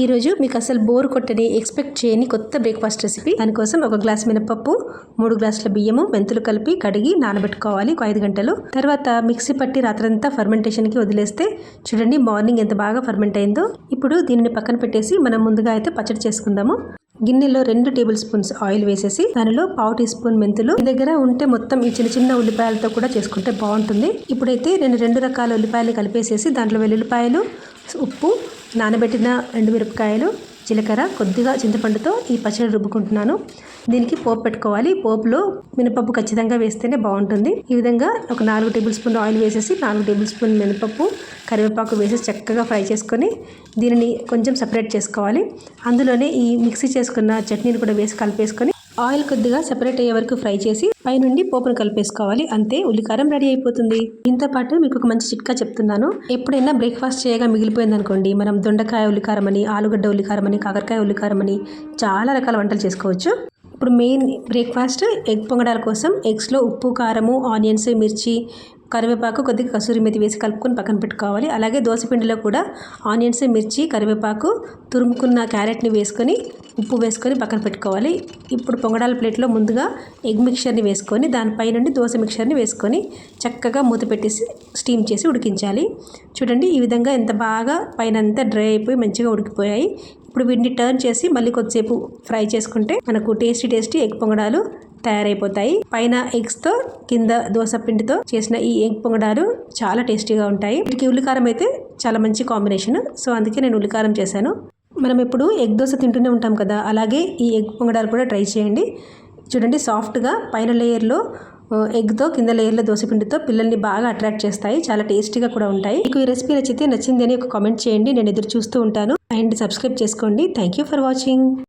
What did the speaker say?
ఈరోజు మీకు అసలు బోర్ కొట్టని ఎక్స్పెక్ట్ చేయని కొత్త బ్రేక్ఫాస్ట్ రెసిపీ. దానికోసం ఒక గ్లాస్ మినపప్పు మూడు గ్లాసుల బియ్యము మెంతులు కలిపి కడిగి నానబెట్టుకోవాలి ఒక ఐదు గంటలు. తర్వాత మిక్సీ పట్టి రాత్రంతా ఫర్మెంటేషన్కి వదిలేస్తే చూడండి మార్నింగ్ ఎంత బాగా ఫర్మెంట్ అయిందో. ఇప్పుడు దీనిని పక్కన పెట్టేసి మనం ముందుగా అయితే పచ్చడి చేసుకుందాము. గిన్నెలో రెండు టేబుల్ స్పూన్స్ ఆయిల్ వేసేసి దానిలో పావు టీ స్పూన్ మెంతులు. దగ్గర ఉంటే మొత్తం ఈ చిన్న చిన్న ఉల్లిపాయలతో కూడా చేసుకుంటే బాగుంటుంది. ఇప్పుడైతే నేను రెండు రకాల ఉల్లిపాయలు కలిపేసేసి దాంట్లో వెల్లుల్లిపాయలు ఉప్పు నానబెట్టిన రెండు మిరపకాయలు జీలకర్ర కొద్దిగా చింతపండుతో ఈ పచ్చడి రుబ్బుకుంటున్నాను. దీనికి పోపు పెట్టుకోవాలి. పోపులో మినపప్పు ఖచ్చితంగా వేస్తేనే బాగుంటుంది. ఈ విధంగా ఒక నాలుగు టేబుల్ స్పూన్ ఆయిల్ వేసేసి నాలుగు టేబుల్ స్పూన్ మినపప్పు కరివేపాకు వేసేసి చక్కగా ఫ్రై చేసుకొని దీనిని కొంచెం సపరేట్ చేసుకోవాలి. అందులోనే ఈ మిక్సీ చేసుకున్న చట్నీని కూడా వేసి కలిపేసుకొని ఆయిల్ కొద్దిగా సెపరేట్ అయ్యే వరకు ఫ్రై చేసి పైనుండి పోపును కలిపేసుకోవాలి. అంతే ఉల్లికారం రెడీ అయిపోతుంది. దీంతో పాటు మీకు ఒక మంచి చిట్కా చెప్తున్నాను. ఎప్పుడైనా బ్రేక్ఫాస్ట్ చేయగా మిగిలిపోయింది అనుకోండి మనం దొండకాయ ఉల్లికారం అని ఆలుగడ్డ ఉల్లికారం అని కాకరకాయ ఉల్లికారం అని చాలా రకాల వంటలు చేసుకోవచ్చు. ఇప్పుడు మెయిన్ బ్రేక్ఫాస్ట్ ఎగ్ పొంగడాల కోసం ఎగ్స్లో ఉప్పు కారము ఆనియన్స్ మిర్చి కరివేపాకు కొద్దిగా కసూరి మెతి వేసి కలుపుకొని పక్కన పెట్టుకోవాలి. అలాగే దోసపిండిలో కూడా ఆనియన్స్ మిర్చి కరివేపాకు తురుముకున్న క్యారెట్ని వేసుకొని ఉప్పు వేసుకొని పక్కన పెట్టుకోవాలి. ఇప్పుడు పొంగడాల ప్లేట్లో ముందుగా ఎగ్ మిక్చర్ని వేసుకొని దానిపై నుండి దోశ మిక్చర్ని వేసుకొని చక్కగా మూత పెట్టేసి స్టీమ్ చేసి ఉడికించాలి. చూడండి ఈ విధంగా ఎంత బాగా పైన అంతా డ్రై అయిపోయి మంచిగా ఉడికిపోయాయి. ఇప్పుడు వీటిని టర్న్ చేసి మళ్ళీ కొద్దిసేపు ఫ్రై చేసుకుంటే మనకు టేస్టీ టేస్టీ ఎగ్ పొంగడాలు తయారైపోతాయి. పైన ఎగ్స్తో కింద దోశ పిండితో చేసిన ఈ ఎగ్ పొంగడాలు చాలా టేస్టీగా ఉంటాయి. వీటికి ఉల్లికారం అయితే చాలా మంచి కాంబినేషన్. సో అందుకే నేను ఉల్లికారం చేశాను. మనం ఎప్పుడు ఎగ్ దోశ తింటూనే ఉంటాం కదా అలాగే ఈ ఎగ్ పొంగడాలు కూడా ట్రై చేయండి. చూడండి సాఫ్ట్గా పైన లేయర్లో ఎగ్తో కింద లేయర్లో దోశపిండితో పిల్లల్ని బాగా అట్రాక్ట్ చేస్తాయి. చాలా టేస్టీగా కూడా ఉంటాయి. మీకు ఈ రెసిపీ నచ్చితే నచ్చింది అని ఒక కామెంట్ చేయండి. నేను ఎదురు చూస్తూ ఉంటాను. అండ్ సబ్స్క్రైబ్ చేసుకోండి. Thank you for watching